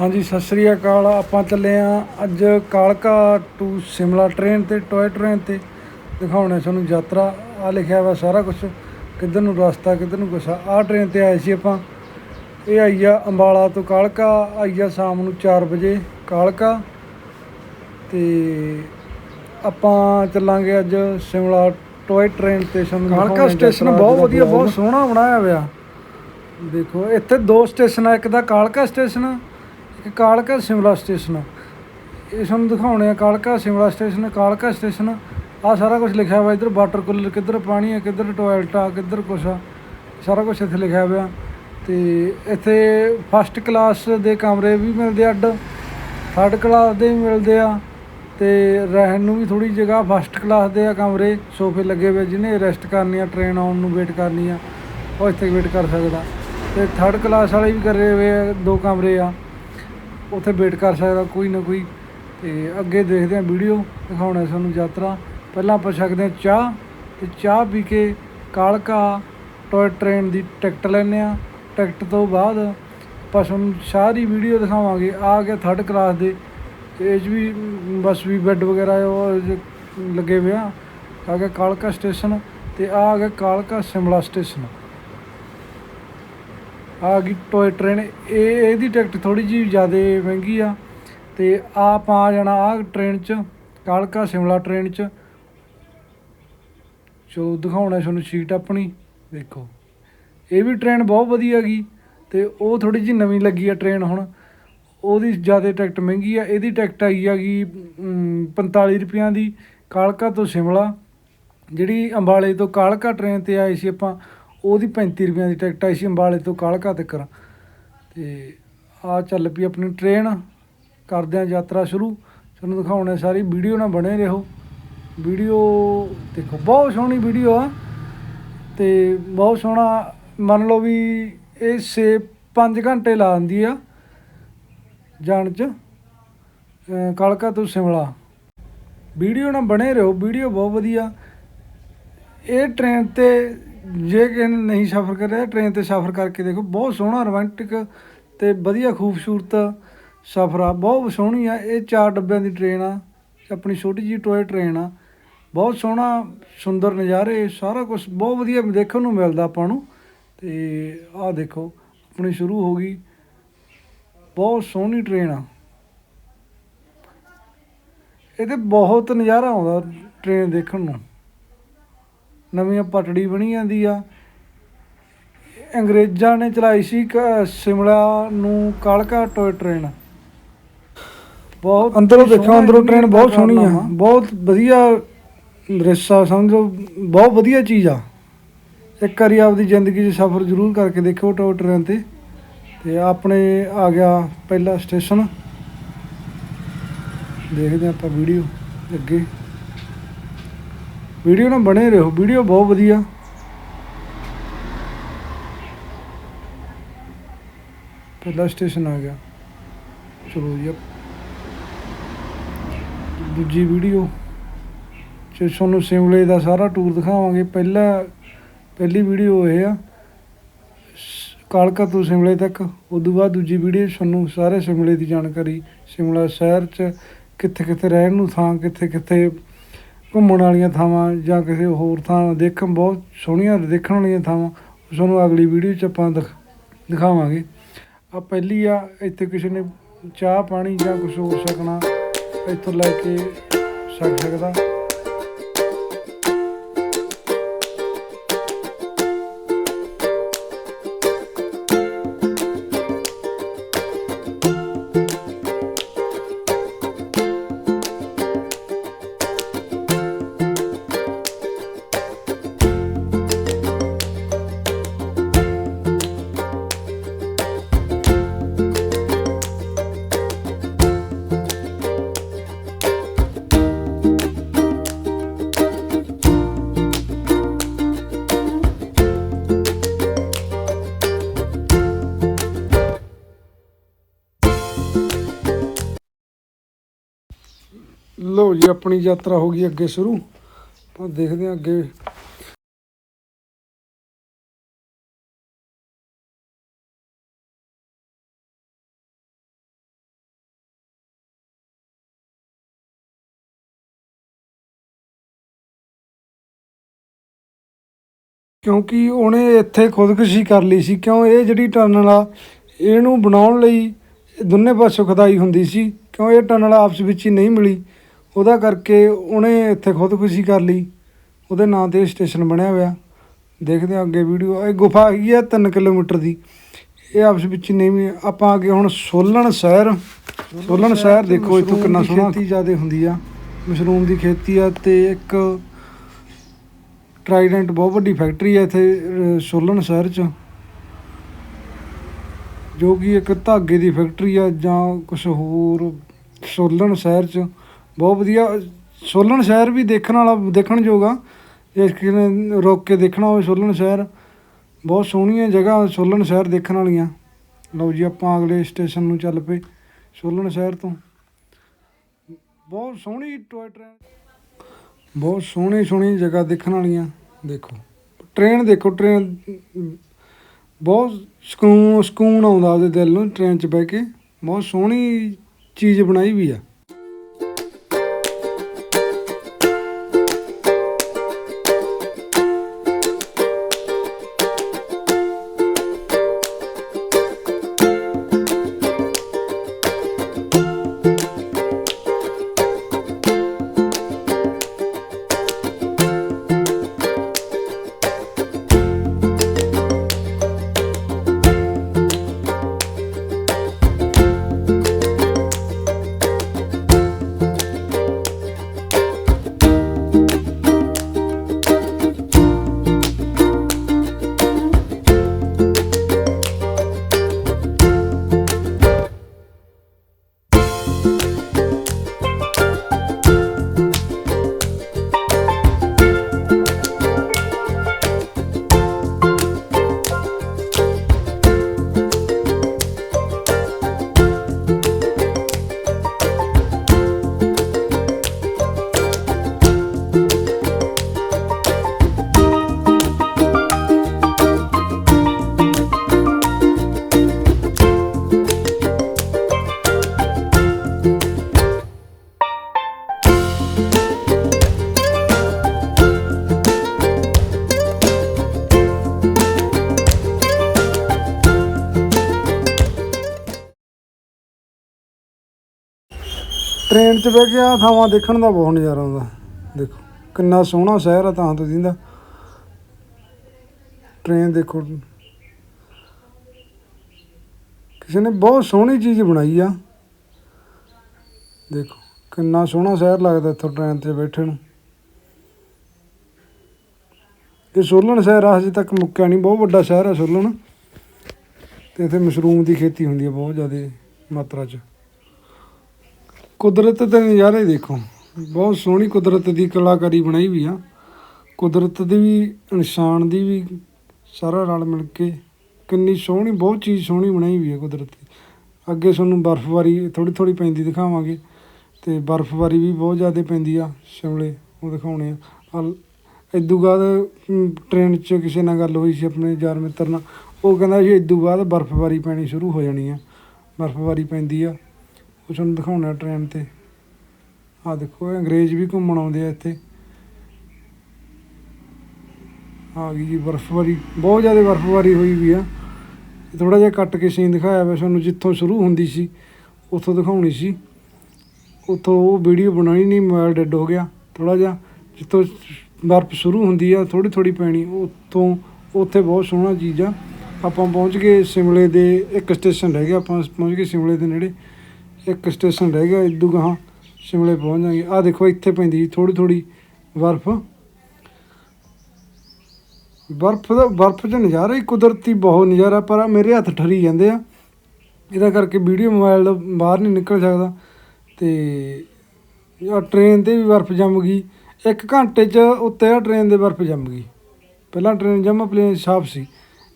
ਹਾਂਜੀ ਸਤਿ ਸ੍ਰੀ ਅਕਾਲ। ਆਪਾਂ ਚੱਲੇ ਆ ਅੱਜ ਕਾਲਕਾ ਟੂ ਸਿਮਲਾ ਟ੍ਰੇਨ ਤੇ ਟੋਏ ਟ੍ਰੇਨ ਤੇ। ਦਿਖਾਉਣਾ ਤੁਹਾਨੂੰ ਯਾਤਰਾ। ਆ ਲਿਖਿਆ ਵਾ ਸਾਰਾ ਕੁਝ ਕਿੱਧਰ ਨੂੰ ਰਸਤਾ ਕਿੱਧਰ ਨੂੰ ਕੁਛ ਆ ਟ੍ਰੇਨ ਤੇ ਆਏ ਸੀ ਆਪਾਂ। ਇਹ ਆਈ ਆ ਅੰਬਾਲਾ ਤੋਂ ਕਾਲਕਾ। ਆਈ ਆ ਸ਼ਾਮ ਨੂੰ 4 ਵਜੇ ਕਾਲਕਾ। ਤੇ ਆਪਾਂ ਚੱਲਾਂਗੇ ਅੱਜ ਸਿਮਲਾ ਟੋਏ ਟ੍ਰੇਨ ਸਟੇਸ਼ਨ ਕਾਲਕਾ ਸਟੇਸ਼ਨ ਬਹੁਤ ਵਧੀਆ ਬਹੁਤ ਸੋਹਣਾ ਬਣਾਇਆ ਹੋਇਆ। ਦੇਖੋ ਇੱਥੇ ਦੋ ਸਟੇਸ਼ਨ ਆ ਇੱਕ ਦਾ ਕਾਲਕਾ ਸਟੇਸ਼ਨ ਆ, ਇੱਕ ਕਾਲਕਾ ਸਿਮਲਾ ਸਟੇਸ਼ਨ। ਇਹ ਸਾਨੂੰ ਦਿਖਾਉਣੇ ਆ ਕਾਲਕਾ, ਸਿਮਲਾ ਸਟੇਸ਼ਨ, ਕਾਲਕਾ ਸਟੇਸ਼ਨ। ਆ ਸਾਰਾ ਕੁਝ ਲਿਖਿਆ ਹੋਇਆ ਇੱਧਰ, ਵਾਟਰ ਕੂਲਰ ਕਿੱਧਰ ਪਾਣੀ ਆ, ਕਿੱਧਰ ਟੋਇਲਟ ਆ ਕਿੱਧਰ ਕੁਛ ਆ। ਸਾਰਾ ਕੁਝ ਇੱਥੇ ਲਿਖਿਆ ਹੋਇਆ। ਤੇ ਇੱਥੇ ਫਸਟ ਕਲਾਸ ਦੇ ਕਮਰੇ ਵੀ ਮਿਲਦੇ ਆ ਅੱਡ ਥਰਡ ਕਲਾਸ ਦੇ ਵੀ ਮਿਲਦੇ ਆ। ਤੇ ਰਹਿਣ ਨੂੰ ਵੀ ਥੋੜੀ ਜਗ੍ਹਾ ਫਸਟ ਕਲਾਸ ਦੇ ਆ ਕਮਰੇ, ਸੋਫੇ ਲੱਗੇ ਹੋਏ ਜਿਹਨੇ ਰੈਸਟ ਕਰਨੀ ਆ ਟ੍ਰੇਨ ਆਉਣ ਨੂੰ ਵੇਟ ਕਰਨੀ ਆ, ਉਹ ਇੱਥੇ ਵੇਟ ਕਰ ਸਕਦਾ। ਤੇ ਥਰਡ ਕਲਾਸ ਵਾਲੇ ਵੀ ਕਰੇ ਹੋਏ ਆ, ਦੋ ਕਮਰੇ ਆ। ਉੱਥੇ ਵੇਟ ਕਰ ਸਕਦਾ ਕੋਈ ਨਾ ਕੋਈ। ਤੇ ਅੱਗੇ ਦੇਖਦੇ ਹਾਂ ਵੀਡੀਓ, ਦਿਖਾਉਣਾ ਸਾਨੂੰ ਯਾਤਰਾ। ਪਹਿਲਾਂ ਆਪਾਂ ਛਕਦੇ ਹਾਂ ਚਾਹ, ਤੇ ਚਾਹ ਪੀ ਕੇ ਕਾਲਕਾ ਟੋਏ ਟ੍ਰੇਨ ਦੀ ਟਿਕਟ ਲੈਂਦੇ ਆ ਟਿਕਟ ਤੋਂ ਬਾਅਦ ਆਪਾਂ ਤੁਹਾਨੂੰ ਸਾਰੀ ਵੀਡੀਓ ਦਿਖਾਵਾਂਗੇ। ਆ ਗਿਆ ਥਰਡ ਕਲਾਸ ਦੇ। ਤੇ ਇਹ 'ਚ ਵੀ ਬਸ ਵੀ ਬੈੱਡ ਵਗੈਰਾ ਉਹ ਲੱਗੇ ਹੋਏ ਆ। ਆ ਗਿਆ ਕਾਲਕਾ ਸਟੇਸ਼ਨ ਤੇ ਆ ਗਿਆ ਕਾਲਕਾ ਸਿਮਲਾ ਸਟੇਸ਼ਨ। ਆ ਗਈ ਟੋਏ ਟ੍ਰੇਨ। ਇਹ ਇਹਦੀ ਟਿਕਟ ਥੋੜੀ ਜਿਹੀ ਜ਼ਿਆਦਾ ਮਹਿੰਗੀ ਆ ਤੇ ਆਪ ਆ ਜਾਣਾ ਆ ਟ੍ਰੇਨ 'ਚ ਕਾਲਕਾ ਸ਼ਿਮਲਾ ਟ੍ਰੇਨ 'ਚ। ਚਲੋ ਦਿਖਾਉਣਾ ਤੁਹਾਨੂੰ ਸੀਟ ਆਪਣੀ ਦੇਖੋ। ਇਹ ਵੀ ਟ੍ਰੇਨ ਬਹੁਤ ਵਧੀਆ ਗਈ ਤੇ ਉਹ ਥੋੜੀ ਜਿਹੀ ਨਵੀਂ ਲੱਗੀ ਆ ਟ੍ਰੇਨ ਹੁਣ। ਉਹਦੀ ਜ਼ਿਆਦਾ ਟਿਕਟ ਮਹਿੰਗੀ ਆ ਇਹਦੀ ਟਿਕਟ ਆਈ ਹੈਗੀ ਅਮ, 45 ਰੁਪਈਆਂ ਦੀ ਕਾਲਕਾ ਤੋਂ ਸ਼ਿਮਲਾ। ਜਿਹੜੀ ਅੰਬਾਲੇ ਤੋਂ ਕਾਲਕਾ ਟ੍ਰੇਨ ਤੇ ਆਏ ਸੀ ਆਪਾਂ ਉਹਦੀ 35 ਰੁਪਈਆਂ ਦੀ ਟਿਕਟ ਆਈ ਸੀ ਅੰਬਾਲੇ ਤੋਂ ਕਾਲਕਾ ਤੱਕ ਤੇ ਆ ਚੱਲ ਪਈ ਆਪਣੀ ਟ੍ਰੇਨ, ਕਰਦੇ ਆ ਯਾਤਰਾ ਸ਼ੁਰੂ। ਤੁਹਾਨੂੰ ਦਿਖਾਉਣੇ ਸਾਰੀ, ਵੀਡੀਓ ਨਾਲ ਬਣੇ ਰਹੋ। ਵੀਡੀਓ ਦੇਖੋ, ਬਹੁਤ ਸੋਹਣੀ ਵੀਡੀਓ ਆ। ਤੇ ਬਹੁਤ ਸੋਹਣਾ, ਮੰਨ ਲਓ ਵੀ ਇਹ 6 5 ਘੰਟੇ ਲਾ ਦਿੰਦੀ ਆ, ਜਾਣ ਚ ਕਾਲਕਾ ਤੋਂ ਸ਼ਿਮਲਾ। ਵੀਡੀਓ ਨਾਲ ਬਣੇ ਰਹੋ, ਵੀਡੀਓ ਬਹੁਤ ਵਧੀਆ। ਇਹ ਟ੍ਰੇਨ ਤੇ ਜੇ ਕਿਸੇ ਨੇ ਨਹੀਂ ਸਫ਼ਰ ਕਰਿਆ ਟ੍ਰੇਨ ਤੇ ਸਫ਼ਰ ਕਰਕੇ ਦੇਖੋ, ਬਹੁਤ ਸੋਹਣਾ ਰੋਮਾਂਟਿਕ ਤੇ ਵਧੀਆ ਖੂਬਸੂਰਤ ਸਫ਼ਰ ਆ, ਬਹੁਤ ਸੋਹਣੀ ਆ, ਇਹ ਚਾਰ ਡੱਬਿਆਂ ਦੀ ਟ੍ਰੇਨ ਆ, ਆਪਣੀ ਛੋਟੀ ਜਿਹੀ ਟੋਏ ਟ੍ਰੇਨ ਆ, ਬਹੁਤ ਸੋਹਣਾ ਸੁੰਦਰ ਨਜ਼ਾਰੇ, ਸਾਰਾ ਕੁਝ ਬਹੁਤ ਵਧੀਆ ਦੇਖਣ ਨੂੰ ਮਿਲਦਾ ਆਪਾਂ ਨੂੰ, ਤੇ ਆਹ ਦੇਖੋ, ਆਪਣੀ ਸ਼ੁਰੂ ਹੋ ਗਈ, ਬਹੁਤ ਸੋਹਣੀ ਟ੍ਰੇਨ ਆ। ਇਹਦੇ ਬਹੁਤ ਨਜ਼ਾਰਾ ਆਉਂਦਾ ਟ੍ਰੇਨ ਦੇਖਣ ਨੂੰ। ਨਵੀਂ ਪਟੜੀ ਬਣੀ ਜਾਂਦੀ ਆ। ਅੰਗਰੇਜ਼ਾਂ ਨੇ ਚਲਾਈ ਸੀ ਸ਼ਿਮਲਾ ਨੂੰ ਕਾਲਕਾ ਟੋਏ ਟ੍ਰੇਨ। ਬਹੁਤ ਅੰਦਰੋਂ ਦੇਖੋ ਅੰਦਰੋਂ ਟ੍ਰੇਨ ਬਹੁਤ ਸੋਹਣੀ ਆ। ਬਹੁਤ ਵਧੀਆ ਦ੍ਰਿਸ਼ਾ ਸਮਝੋ ਬਹੁਤ ਵਧੀਆ ਚੀਜ਼ ਆ। ਇੱਕ ਵਾਰੀ ਆਪਦੀ ਜ਼ਿੰਦਗੀ 'ਚ ਸਫ਼ਰ ਜ਼ਰੂਰ ਕਰਕੇ ਦੇਖੋ ਟੋਏ ਟ੍ਰੇਨ ਤੇ। ਤੇ ਆਪਣੇ ਆ ਗਿਆ ਪਹਿਲਾ ਸਟੇਸ਼ਨ। ਦੇਖਦੇ ਆਪਾਂ ਵੀਡੀਓ ਅੱਗੇ। ਵੀਡੀਓ ਨਾਲ ਬਣੇ ਰਹੋ, ਵੀਡੀਓ ਬਹੁਤ ਵਧੀਆ। ਪਹਿਲਾ ਸਟੇਸ਼ਨ ਆ ਗਿਆ। ਚਲੋ ਜੀ ਦੂਜੀ ਵੀਡੀਓ। ਚ ਤੁਹਾਨੂੰ ਸਿਮਲੇ ਦਾ ਸਾਰਾ ਟੂਰ ਦਿਖਾਵਾਂਗੇ, ਪਹਿਲਾ, ਪਹਿਲੀ ਵੀਡੀਓ ਇਹ ਆ। ਕਾਲਕਾ ਤੋਂ ਸਿਮਲੇ ਤੱਕ, ਉਦੋਂ ਬਾਅਦ ਦੂਜੀ ਵੀਡੀਓ, ਤੁਹਾਨੂੰ ਸਾਰੇ ਸਿਮਲੇ ਦੀ ਜਾਣਕਾਰੀ। ਸਿਮਲਾ ਸ਼ਹਿਰ ਚ ਕਿੱਥੇ ਕਿੱਥੇ ਰਹਿਣ ਨੂੰ ਥਾਂ ਕਿੱਥੇ ਕਿੱਥੇ ਘੁੰਮਣ ਵਾਲੀਆਂ ਥਾਵਾਂ ਜਾਂ ਕਿਸੇ ਹੋਰ ਥਾਂ ਦੇਖਣ, ਬਹੁਤ ਸੋਹਣੀਆਂ ਦੇਖਣ ਵਾਲੀਆਂ ਥਾਵਾਂ ਉਹ ਤੁਹਾਨੂੰ ਅਗਲੀ ਵੀਡੀਓ 'ਚ ਆਪਾਂ ਦਿਖ- ਦਿਖਾਵਾਂਗੇ। ਆ ਪਹਿਲੀ ਆ, ਇੱਥੇ ਕਿਸੇ ਨੇ ਚਾਹ ਪਾਣੀ ਜਾਂ ਕੁਝ ਹੋਰ ਸਕਣਾ, ਇੱਥੋਂ ਲੈ ਕੇ ਛਕ ਸਕਦਾ। ਲੋ ਜੀ, ਆਪਣੀ ਯਾਤਰਾ ਹੋ ਗਈ ਅੱਗੇ ਸ਼ੁਰੂ। ਤਾਂ ਦੇਖਦੇ ਹਾਂ ਅੱਗੇ। ਕਿਉਂਕਿ ਉਹਨੇ ਇੱਥੇ ਖੁਦਕੁਸ਼ੀ ਕਰ ਲਈ ਸੀ। ਕਿਉਂ? ਇਹ ਜਿਹੜੀ ਟਰਨਲ ਆ, ਇਹਨੂੰ ਬਣਾਉਣ ਲਈ ਦੋਨੇ ਪਾਸੋਂ ਖੁਦਾਈ ਹੁੰਦੀ ਸੀ ਕਿਉਂ ਇਹ ਟਨਲ ਆਪਸ ਵਿੱਚ ਹੀ ਨਹੀਂ ਮਿਲੀ? ਉਹਦਾ ਕਰਕੇ ਉਹਨੇ ਇੱਥੇ ਖੁਦਕੁਸ਼ੀ ਕਰ ਲਈ। ਉਹਦੇ ਨਾਂ ਤੇ ਸਟੇਸ਼ਨ ਬਣਿਆ ਹੋਇਆ। ਦੇਖਦੇ ਹਾਂ ਅੱਗੇ ਵੀਡੀਓ। ਇਹ ਗੁਫਾ ਹੈਗੀ ਆ 3 ਕਿਲੋਮੀਟਰ ਦੀ। ਇਹ ਆਪਸ ਵਿੱਚ ਨਹੀਂ ਆਪਾਂ ਅੱਗੇ ਹੁਣ ਸੋਲਣ ਸ਼ਹਿਰ ਸੋਲਣ ਸ਼ਹਿਰ ਦੇਖੋ ਇੱਥੋਂ ਕਿੰਨਾ ਸੋਹਣਾ ਖੇਤੀ ਜ਼ਿਆਦਾ ਹੁੰਦੀ ਆ। ਮਸ਼ਰੂਮ ਦੀ ਖੇਤੀ ਆ ਤੇ ਇੱਕ ਟਰਾਈਡੈਂਟ ਬਹੁਤ ਵੱਡੀ ਫੈਕਟਰੀ ਹੈ ਇੱਥੇ ਸੋਲਨ ਸ਼ਹਿਰ 'ਚ। ਜੋ ਕਿ ਇੱਕ ਧਾਗੇ ਦੀ ਫੈਕਟਰੀ ਆ ਜਾਂ ਕੁਛ ਹੋਰ ਸੋਲਨ ਸ਼ਹਿਰ 'ਚ। ਬਹੁਤ ਵਧੀਆ। ਸੋਲਨ ਸ਼ਹਿਰ ਵੀ ਦੇਖਣ ਵਾਲਾ, ਦੇਖਣ ਯੋਗ ਆ। ਜੇ ਕਿਸੇ ਨੇ ਰੋਕ ਕੇ ਦੇਖਣਾ ਹੋਵੇ ਸੋਲਨ ਸ਼ਹਿਰ, ਬਹੁਤ ਸੋਹਣੀਆਂ ਜਗ੍ਹਾ ਸੋਲਨ ਸ਼ਹਿਰ ਦੇਖਣ ਵਾਲੀਆਂ। ਲਓ ਜੀ, ਆਪਾਂ ਅਗਲੇ ਸਟੇਸ਼ਨ ਨੂੰ ਚੱਲ ਪਏ ਸੋਲਨ ਸ਼ਹਿਰ ਤੋਂ। ਬਹੁਤ ਸੋਹਣੀ ਟੋਏ ਟ੍ਰੇਨ ਬਹੁਤ ਸੋਹਣੀ ਸੋਹਣੀ ਜਗ੍ਹਾ ਦੇਖਣ ਵਾਲੀਆਂ। ਦੇਖੋ ਟ੍ਰੇਨ ਦੇਖੋ ਟ੍ਰੇਨ ਬਹੁਤ ਸਕੂਨ ਸਕੂਨ ਆਉਂਦਾ ਉਹਦੇ ਦਿਲ ਨੂੰ ਟ੍ਰੇਨ 'ਚ ਬਹਿ ਕੇ। ਬਹੁਤ ਸੋਹਣੀ ਚੀਜ਼ ਬਣਾਈ ਵੀ ਆ। ਟ੍ਰੇਨ 'ਚ ਬਹਿ ਕੇ ਆਹ ਥਾਵਾਂ ਦੇਖਣ ਦਾ ਬਹੁਤ ਨਜ਼ਾਰਾ ਆਉਂਦਾ। ਦੇਖੋ, ਕਿੰਨਾ ਸੋਹਣਾ ਸ਼ਹਿਰ ਆ ਤਾਂ ਤੋਂ ਦਾ। ਟ੍ਰੇਨ ਦੇਖੋ। ਕਿਸੇ ਨੇ ਬਹੁਤ ਸੋਹਣੀ ਚੀਜ਼ ਬਣਾਈ ਆ। ਦੇਖੋ, ਕਿੰਨਾ ਸੋਹਣਾ ਸ਼ਹਿਰ ਲੱਗਦਾ ਇੱਥੋਂ ਟ੍ਰੇਨ ਤੇ ਬੈਠੇ ਨੂੰ। ਇਹ ਸੋਲਨ ਸ਼ਹਿਰ ਆ, ਹਜੇ ਤੱਕ ਮੁੱਕਿਆ ਨਹੀਂ। ਬਹੁਤ ਵੱਡਾ ਸ਼ਹਿਰ ਹੈ ਸੋਲਨ। ਤੇ ਇੱਥੇ ਮਸ਼ਰੂਮ ਦੀ ਖੇਤੀ ਹੁੰਦੀ ਹੈ ਬਹੁਤ ਜ਼ਿਆਦਾ ਮਾਤਰਾ 'ਚ। ਕੁਦਰਤ ਦੇ ਨਜ਼ਾਰੇ ਦੇਖੋ। ਬਹੁਤ ਸੋਹਣੀ ਕੁਦਰਤ ਦੀ ਕਲਾਕਾਰੀ ਬਣਾਈ ਵੀ ਆ। ਕੁਦਰਤ ਦੀ ਵੀ ਇਨਸਾਨ ਦੀ ਵੀ ਸਾਰਾ ਰਲ ਮਿਲ ਕੇ ਕਿੰਨੀ ਸੋਹਣੀ ਬਹੁਤ ਚੀਜ਼ ਸੋਹਣੀ ਬਣਾਈ ਵੀ ਹੈ ਕੁਦਰਤ ਦੀ। ਅੱਗੇ ਤੁਹਾਨੂੰ ਬਰਫ਼ਬਾਰੀ ਥੋੜੀ ਥੋੜੀ ਪੈਂਦੀ ਦਿਖਾਵਾਂਗੇ ਤੇ ਬਰਫ਼ਬਾਰੀ ਵੀ ਬਹੁਤ ਜ਼ਿਆਦਾ ਪੈਂਦੀ ਆ ਸ਼ਿਮਲੇ ਉਹ ਦਿਖਾਉਣੇ ਆ। ਹਲ ਇਦੋਂ ਬਾਅਦ ਅਮ, ਟ੍ਰੇਨ 'ਚ ਕਿਸੇ ਨਾਲ ਗੱਲ ਹੋਈ ਸੀ ਆਪਣੇ ਯਾਰ ਮਿੱਤਰ ਨਾਲ ਉਹ ਕਹਿੰਦਾ ਜੀ ਇਦੋਂ ਬਾਅਦ ਬਰਫ਼ਬਾਰੀ ਪੈਣੀ ਸ਼ੁਰੂ ਹੋ ਜਾਣੀ ਆ। ਬਰਫ਼ਬਾਰੀ ਪੈਂਦੀ ਆ। ਉਹ ਤੁਹਾਨੂੰ ਦਿਖਾਉਣਾ ਟ੍ਰੇਨ ਤੇ। ਆ ਦੇਖੋ ਇਹ ਅੰਗਰੇਜ਼ ਵੀ ਘੁੰਮਣ ਆਉਂਦੇ ਆ ਇੱਥੇ। ਆ ਗਈ ਜੀ, ਬਰਫ਼ਬਾਰੀ, ਬਹੁਤ ਜ਼ਿਆਦਾ ਬਰਫ਼ਬਾਰੀ ਹੋਈ ਵੀ ਆ। ਥੋੜਾ ਜਿਹਾ ਕੱਟ ਕੇ ਸੀਨ ਦਿਖਾਇਆ ਵਾ ਸਾਨੂੰ ਜਿੱਥੋਂ ਸ਼ੁਰੂ ਹੁੰਦੀ ਸੀ, ਉੱਥੋਂ ਦਿਖਾਉਣੀ ਸੀ। ਉੱਥੋਂ ਉਹ ਵੀਡੀਓ ਬਣਾਈ ਨਹੀਂ ਮੋਬਾਈਲ ਡੈਡ ਹੋ ਗਿਆ। ਥੋੜਾ ਜਿਹਾ ਜਿੱਥੋਂ ਬਰਫ਼ ਸ਼ੁਰੂ ਹੁੰਦੀ ਆ ਥੋੜੀ ਥੋੜੀ ਪੈਣੀ, ਉੱਥੋਂ, ਉੱਥੇ ਬਹੁਤ ਸੋਹਣਾ ਚੀਜ਼ ਆ। ਆਪਾਂ ਪਹੁੰਚ ਗਏ ਸ਼ਿਮਲੇ ਦੇ, ਇੱਕ ਸਟੇਸ਼ਨ ਰਹਿ ਗਿਆ, ਆਪਾਂ ਪਹੁੰਚ ਗਏ ਸ਼ਿਮਲੇ ਦੇ ਨੇੜੇ। ਇੱਕ ਸਟੇਸ਼ਨ ਰਹਿ ਗਿਆ, ਇਦੋਂ ਗਾਹਾਂ ਸ਼ਿਮਲੇ ਪਹੁੰਚ ਜਾਵਾਂਗੇ ਆ ਦੇਖੋ, ਇੱਥੇ ਪੈਂਦੀ ਜੀ ਥੋੜੀ ਥੋੜੀ ਬਰਫ਼। ਬਰਫ਼ ਦਾ, ਬਰਫ਼ 'ਚ ਨਜ਼ਾਰਾ ਹੀ ਕੁਦਰਤੀ ਬਹੁਤ ਨਜ਼ਾਰਾ, ਪਰ ਮੇਰੇ ਹੱਥ ਠਰੀ ਜਾਂਦੇ ਆ। ਇਹਦਾ ਕਰਕੇ ਵੀਡੀਓ ਮੋਬਾਈਲ ਦਾ ਬਾਹਰ ਨਹੀਂ ਨਿਕਲ ਸਕਦਾ। ਤੇ ਆ ਟ੍ਰੇਨ ਤੇ ਵੀ ਬਰਫ਼ ਜੰਮ ਗਈ। ਇੱਕ ਘੰਟੇ 'ਚ ਉੱਤੇ ਆ ਟ੍ਰੇਨ ਦੇ ਬਰਫ਼ ਜੰਮ ਗਈ। ਪਹਿਲਾਂ ਟ੍ਰੇਨ ਜਮਾ ਪਲੇਨ ਸਾਫ਼ ਸੀ।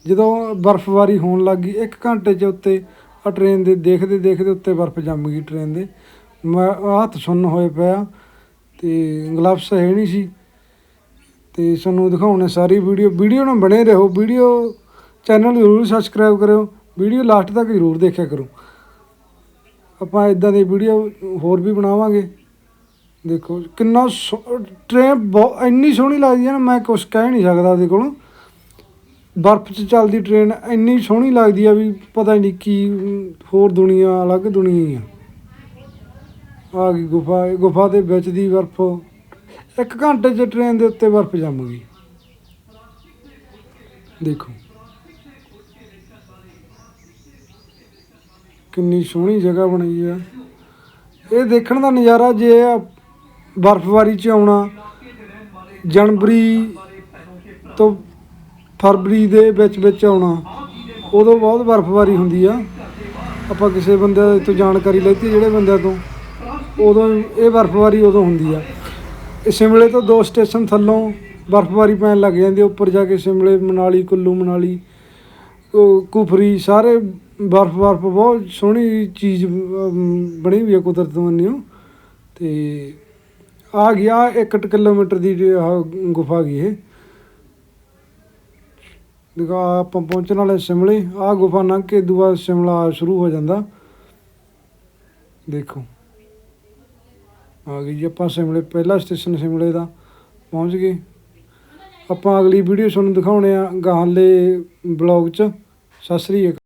ਜਦੋਂ ਬਰਫ਼ਬਾਰੀ ਹੋਣ ਲੱਗ ਗਈ, ਇੱਕ ਘੰਟੇ 'ਚ ਉੱਤੇ ਆ ਟ੍ਰੇਨ ਦੇ ਦੇਖਦੇ ਦੇਖਦੇ ਉੱਤੇ ਬਰਫ਼ ਜੰਮ ਗਈ ਟ੍ਰੇਨ ਦੇ। ਮੈਂ ਹੱਥ ਸੁੰਨ ਹੋਏ ਪਿਆ ਅਤੇ ਗਲਵਸ ਹੈ ਨਹੀਂ ਸੀ। ਅਤੇ ਤੁਹਾਨੂੰ ਦਿਖਾਉਣੇ ਸਾਰੀ ਵੀਡੀਓ ਵੀਡੀਓ ਨਾਲ ਬਣੇ ਰਹੋ। ਵੀਡੀਓ ਚੈਨਲ ਜ਼ਰੂਰ ਸਬਸਕ੍ਰਾਈਬ ਕਰਿਓ। ਵੀਡੀਓ ਲਾਸਟ ਤੱਕ ਜ਼ਰੂਰ ਦੇਖਿਆ ਕਰੋ। ਆਪਾਂ ਇਦਾਂ ਦੀ ਵੀਡੀਓ ਹੋਰ ਵੀ ਬਣਾਵਾਂਗੇ। ਦੇਖੋ ਕਿੰਨਾ ਟ੍ਰੇਨ ਬਹੁਤ ਇੰਨੀ ਸੋਹਣੀ ਲੱਗਦੀ ਹੈ ਨਾ, ਮੈਂ ਕੁਝ ਕਹਿ ਨਹੀਂ ਸਕਦਾ ਉਹਦੇ ਕੋਲੋਂ। ਬਰਫ਼ 'ਚ ਚੱਲਦੀ ਟ੍ਰੇਨ ਇੰਨੀ ਸੋਹਣੀ ਲੱਗਦੀ ਆ ਵੀ ਪਤਾ ਨਹੀਂ ਕੀ, ਹੋਰ ਦੁਨੀਆ, ਅਲੱਗ ਦੁਨੀਆ ਹੀ ਆ। ਆ ਗਈ ਗੁਫਾ, ਇਹ ਗੁਫਾ ਦੇ ਵਿੱਚ ਦੀ ਬਰਫ਼। ਇੱਕ ਘੰਟੇ 'ਚ ਟ੍ਰੇਨ ਦੇ ਉੱਤੇ ਬਰਫ਼ ਜੰਮ ਗਈ। ਦੇਖੋ। ਕਿੰਨੀ ਸੋਹਣੀ ਜਗ੍ਹਾ ਬਣਾਈ ਆ। ਇਹ ਦੇਖਣ ਦਾ ਨਜ਼ਾਰਾ ਜੇ ਬਰਫ਼ਬਾਰੀ 'ਚ ਆਉਣਾ, ਜਨਵਰੀ ਤੋਂ ਫਰਵਰੀ ਦੇ ਵਿੱਚ ਵਿੱਚ ਆਉਣਾ। ਉਦੋਂ ਬਹੁਤ ਬਰਫ਼ਬਾਰੀ ਹੁੰਦੀ ਆ। ਆਪਾਂ ਕਿਸੇ ਬੰਦੇ ਤੋਂ ਜਾਣਕਾਰੀ ਲੈਤੀ ਜਿਹੜੇ ਬੰਦਿਆਂ ਤੋਂ। ਉਦੋਂ ਇਹ ਬਰਫ਼ਬਾਰੀ ਉਦੋਂ ਹੁੰਦੀ ਆ। ਇਹ ਸ਼ਿਮਲੇ ਤੋਂ ਦੋ ਸਟੇਸ਼ਨ ਥੱਲੋਂ ਬਰਫ਼ਬਾਰੀ ਪੈਣ ਲੱਗ ਜਾਂਦੀ ਉੱਪਰ ਜਾ ਕੇ ਸ਼ਿਮਲੇ, ਮਨਾਲੀ, ਕੁੱਲੂ ਮਨਾਲੀ, ਉਹ ਕੁਫਰੀ, ਸਾਰੇ ਬਰਫ਼ ਬਰਫ਼, ਬਹੁਤ ਸੋਹਣੀ ਚੀਜ਼ ਬਣੀ ਹੋਈ ਆ ਕੁਦਰਤ ਵੱਲੋਂ ਤੇ ਆ ਗਿਆ 1 ਕਿਲੋਮੀਟਰ ਦੀ ਜਿਹੜੀ ਗੁਫਾ ਗਈ ਇਹ। ਦੇਖੋ ਆਪਾਂ ਪਹੁੰਚਣ ਵਾਲੇ ਸ਼ਿਮਲੇ, ਆਹ ਗੁਫਾ ਲੰਘ ਕੇ ਦੂਆ ਸ਼ਿਮਲਾ ਸ਼ੁਰੂ ਹੋ ਜਾਂਦਾ। ਦੇਖੋ। ਆ ਗਈ ਜੀ ਆਪਾਂ ਸ਼ਿਮਲੇ, ਪਹਿਲਾ ਸਟੇਸ਼ਨ ਸ਼ਿਮਲੇ ਦਾ। ਪਹੁੰਚ ਗਏ। ਆਪਾਂ ਅਗਲੀ ਵੀਡੀਓ ਤੁਹਾਨੂੰ ਦਿਖਾਉਣੇ ਆ ਗਾਹਲੇ ਬਲੌਗ 'ਚ। ਸਤਿ ਸ੍ਰੀ ਅਕਾਲ।